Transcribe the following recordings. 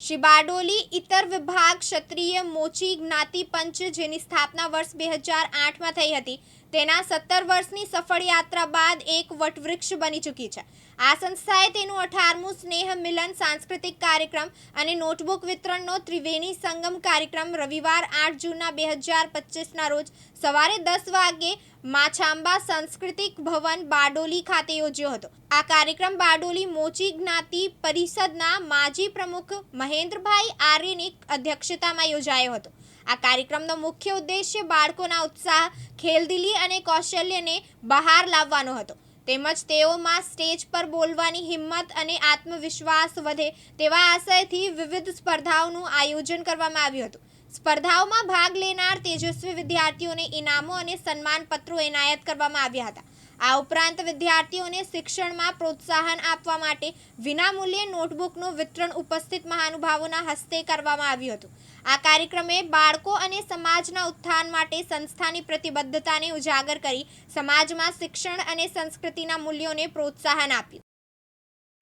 શ્રી બારડોલી ઇતર વિભાગ ક્ષત્રિય મોચી જ્ઞાતિ પંચ જેની સ્થાપના વર્ષ બે હજાર આઠમાં થઈ હતી. તેના સત્તર વર્ષની સફળ યાત્રા બાદ એક વટવૃક્ષ બની ચૂકી છે. આ સંસ્થાએ તેનું અઢારમું સ્નેહ મિલન સાંસ્કૃતિક કાર્યક્રમ અને નોટબુક વિતરણનો ત્રિવેણી સંગમ કાર્યક્રમ રવિવાર આઠ જૂનના બે હજાર પચીસના રોજ સવારે દસ વાગ્યે માછાંબા સાંસ્કૃતિક ભવન બારડોલી ખાતે યોજ્યો હતો. આ કાર્યક્રમ બારડોલી મોચી જ્ઞાતિ પરિષદના માજી પ્રમુખ મહેન્દ્રભાઈ આર્યની અધ્યક્ષતામાં યોજાયો હતો. આ કાર્યક્રમનો મુખ્ય ઉદ્દેશ્ય બાળકોના ઉત્સાહ, ખેલદિલી અને કૌશલ્યને બહાર લાવવાનો હતો. તેમજ તેઓમાં સ્ટેજ પર બોલવાની હિંમત અને આત્મવિશ્વાસ વધે તેવા આશયથી વિવિધ સ્પર્ધાઓનું આયોજન કરવામાં આવ્યું હતું. સ્પર્ધાઓમાં ભાગ લેનાર તેજસ્વી વિદ્યાર્થીઓને ઇનામો અને સન્માનપત્રો એનાયત કરવામાં આવ્યા હતા. આ ઉપરાંત વિદ્યાર્થીઓને શિક્ષણમાં પ્રોત્સાહન આપવા માટે વિનામૂલ્યે નોટબુકનું વિતરણ ઉપસ્થિત મહાનુભાવોના હસ્તે કરવામાં આવ્યું હતું. આ કાર્યક્રમે બાળકો અને સમાજના ઉત્થાન માટે સંસ્થાની પ્રતિબદ્ધતાને ઉજાગર કરી સમાજમાં શિક્ષણ અને સંસ્કૃતિના મૂલ્યોને પ્રોત્સાહન આપ્યું.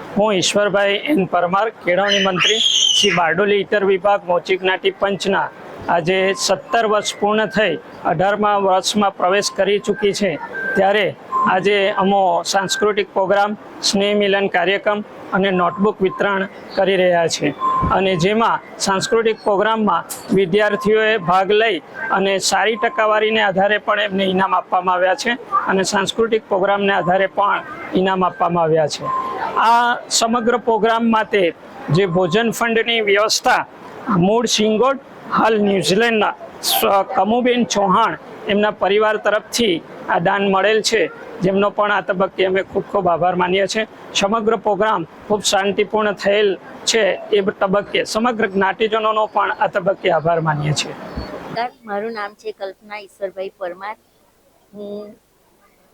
હું ઈશ્વરભાઈ એન પરમાર, કેળવણી મંત્રી શ્રી બારડોલી ઇતર વિભાગ મોચી જ્ઞાતિ પંચના આજે સત્તર વર્ષ પૂર્ણ થઈ અઢારમા વર્ષમાં પ્રવેશ કરી ચૂકી છે. ત્યારે આજે અમો સાંસ્કૃતિક પ્રોગ્રામ, સ્નેહ મિલન કાર્યક્રમ અને નોટબુક વિતરણ કરી રહ્યા છે. અને જેમાં સાંસ્કૃતિક પ્રોગ્રામમાં વિદ્યાર્થીઓએ ભાગ લઈ અને સારી ટકાવારીને આધારે પણ એમને ઇનામ આપવામાં આવ્યા છે અને સાંસ્કૃતિક પ્રોગ્રામને આધારે પણ ઇનામ આપવામાં આવ્યા છે. આ સમગ્ર પ્રોગ્રામ માટે જે ભોજન ફંડની વ્યવસ્થા, મૂળ સિંગોડ, હાલ ન્યૂઝીલેન્ડના કમુબેન ચૌહાણ એમના પરિવાર તરફથી આ દાન મળેલ છે. જેમનો પણ આ તબક્કે અમે ખૂબ ખૂબ આભાર માનીએ છીએ. સમગ્ર પ્રોગ્રામ ખૂબ શાંતિપૂર્ણ થયેલ છે એ તબક્કે, સમગ્ર જ્ઞાતિજનોનો પણ આ તબક્કે આભાર માનીએ છીએ. મારું નામ છે કલ્પના ઈશ્વરભાઈ પરમાર. હું,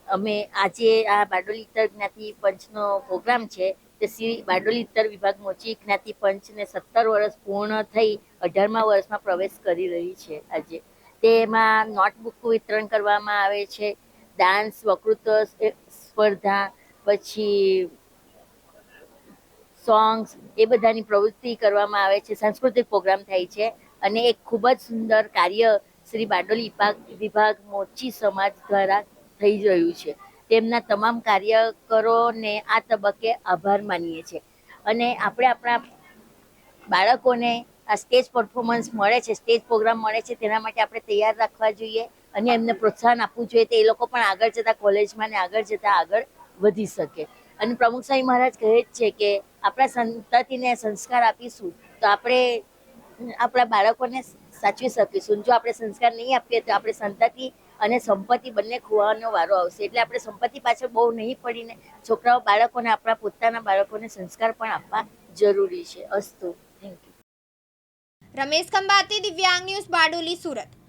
અમે આજે આ બારડોલી ઉત્તર જ્ઞાતિ પંચનો પ્રોગ્રામ છે તે શ્રી બારડોલી ઉત્તર વિભાગ મોચી જ્ઞાતિ પંચને સત્તર વર્ષ પૂર્ણ થઈ અઢારમા વર્ષમાં પ્રવેશ કરી રહી છે આજે. તેમાં નોટબુક વિતરણ કરવામાં આવે છે. ડાન્સ વકૃત્વ સ્પર્ધા, પછી સોંગ્સ એ બધાની પ્રવૃત્તિ કરવામાં આવે છે. સાંસ્કૃતિક પ્રોગ્રામ થાય છે અને એક ખૂબ જ સુંદર કાર્ય શ્રી બારડોલી વિભાગ મોચી સમાજ દ્વારા થઈ રહ્યું છે. તેમના તમામ કાર્યકરોને આ તબક્કે આભાર માનીએ છીએ અને આપણે આપણા બાળકોને આ સ્ટેજ પરફોર્મન્સ મળે છે, સ્ટેજ પ્રોગ્રામ મળે છે, તેના માટે આપણે તૈયાર રાખવા જોઈએ. અને એમને પ્રોત્સાહન આપવું જોઈએ તો એ લોકો પણ આગળ જતાં કોલેજમાં ને આગળ જતાં આગળ વધી શકે. અને પ્રમુખ સાહેબ મહારાજ કહે જ છે કે આપણા સંતતિને સંસ્કાર આપીશું તો આપણે, આપણા બાળકોને સાચવી શકીશું. જો આપણે સંસ્કાર નહીં આપીએ તો આપણે સંતતિ અને સંપત્તિ બંને ખોવાનો વારો આવશે. એટલે આપણે સંપત્તિ પાછળ બહુ નહીં પડીને છોકરાઓ બાળકોને, આપણા પોતાના બાળકોને સંસ્કાર પણ આપવા જરૂરી છે. અસ્તુ. થેન્ક યુ રમેશ ખંભાતી, દિવ્યાંગ ન્યૂઝ બારડોલી, સુરત.